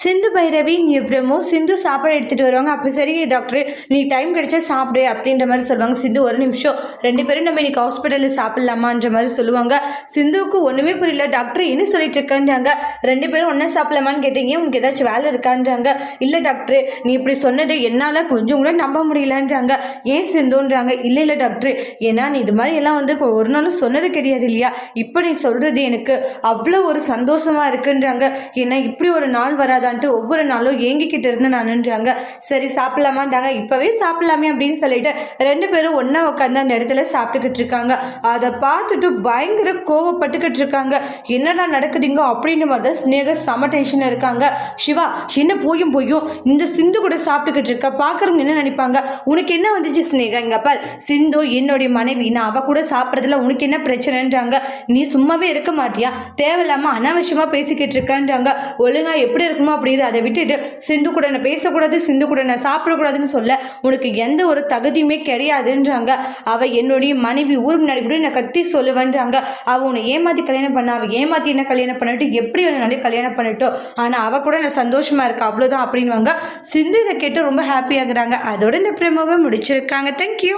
சிந்து பைரவி நீ பிரமோ சிந்து சாப்பாடு எடுத்துகிட்டு வருவாங்க. அப்போ சரி டாக்டர் நீ டைம் கிடைச்சா சாப்பிடு அப்படின்ற மாதிரி சொல்லுவாங்க. சிந்து ஒரு நிமிஷம் ரெண்டு பேரும் நம்ம இன்னைக்கு ஹாஸ்பிட்டலில் சாப்பிட்லாமான்ற மாதிரி சொல்லுவாங்க. சிந்துவுக்கு ஒன்றுமே புரியல. டாக்டர் என்ன சொல்லிட்டு இருக்கான்றாங்க? ரெண்டு பேரும் ஒன்றா சாப்பிடலாமான்னு கேட்டீங்க. உனக்கு ஏதாச்சும் வேலை இருக்கான்றாங்க. இல்லை டாக்டர் நீ இப்படி சொன்னது என்னால் கொஞ்சம் கூட நம்ப முடியலன்றாங்க. ஏன் சிந்துன்றாங்க? இல்லை இல்லை டாக்டர் ஏன்னா நீ இது மாதிரி எல்லாம் வந்து ஒரு நாளும் சொன்னது கிடையாது இல்லையா? இப்போ நீ சொல்கிறது எனக்கு அவ்வளோ ஒரு சந்தோஷமாக இருக்குன்றாங்க. ஏன்னா இப்படி ஒரு நாள் போதான்ட்டு ஒவ்வொரு நாளும் ஏங்கிக்கிட்டு இருந்து நானுன்றாங்க சரி சாப்பிடலாமான்றாங்க இப்போவே சாப்பிடலாமே அப்படின்னு சொல்லிட்டு ரெண்டு பேரும் ஒன்றா உட்காந்து அந்த இடத்துல சாப்பிட்டுக்கிட்டு இருக்காங்க. அதை பார்த்துட்டு பயங்கர கோவப்பட்டுக்கிட்டு இருக்காங்க. என்னடா நடக்குதுங்க அப்படின்னு மாதிரி தான் ஸ்னேகா செம டென்ஷன் இருக்காங்க. சிவா என்ன போயும் போயும் இந்த சிந்து கூட சாப்பிட்டுக்கிட்டு இருக்க? பார்க்குறவங்க என்ன நினைப்பாங்க? உனக்கு என்ன வந்துச்சு ஸ்னேகா இங்க பார் சிந்து என்னுடைய மனைவி. நான் அவ கூட சாப்பிட்றதுல உனக்கு என்ன பிரச்சனைன்றாங்க? நீ சும்மாவே இருக்க மாட்டியா? தேவையில்லாம அனாவசியமா பேசிக்கிட்டு இருக்கேன்றாங்க. ஒழுங்கா எப்படி இருக்குமோ அப்படின்னு அதை விட்டுட்டு சிந்து கூட நான் பேசக்கூடாது சிந்து கூட நான் சாப்பிடக்கூடாதுன்னு சொல்ல உனக்கு எந்த ஒரு தகுதியுமே கிடையாதுன்றாங்க. அவ என்னுடைய மனைவி ஊர் முன்னாடி கூட நான் கத்தி சொல்லுவேன்றாங்க. அவ உன்னை ஏமாத்தி கல்யாணம் பண்ண அவ ஏமாத்தி என்ன கல்யாணம் பண்ணிட்டு எப்படி வேணாலும் கல்யாணம் பண்ணட்டும். ஆனா அவ கூட நான் சந்தோஷமா இருக்கா அவ்வளவுதான் அப்படின்வாங்க சிந்து இதை கேட்டு ரொம்ப ஹாப்பி ஆகுறாங்க. அதோட இந்த பிரமோவை முடிச்சிருக்காங்க. தேங்க்யூ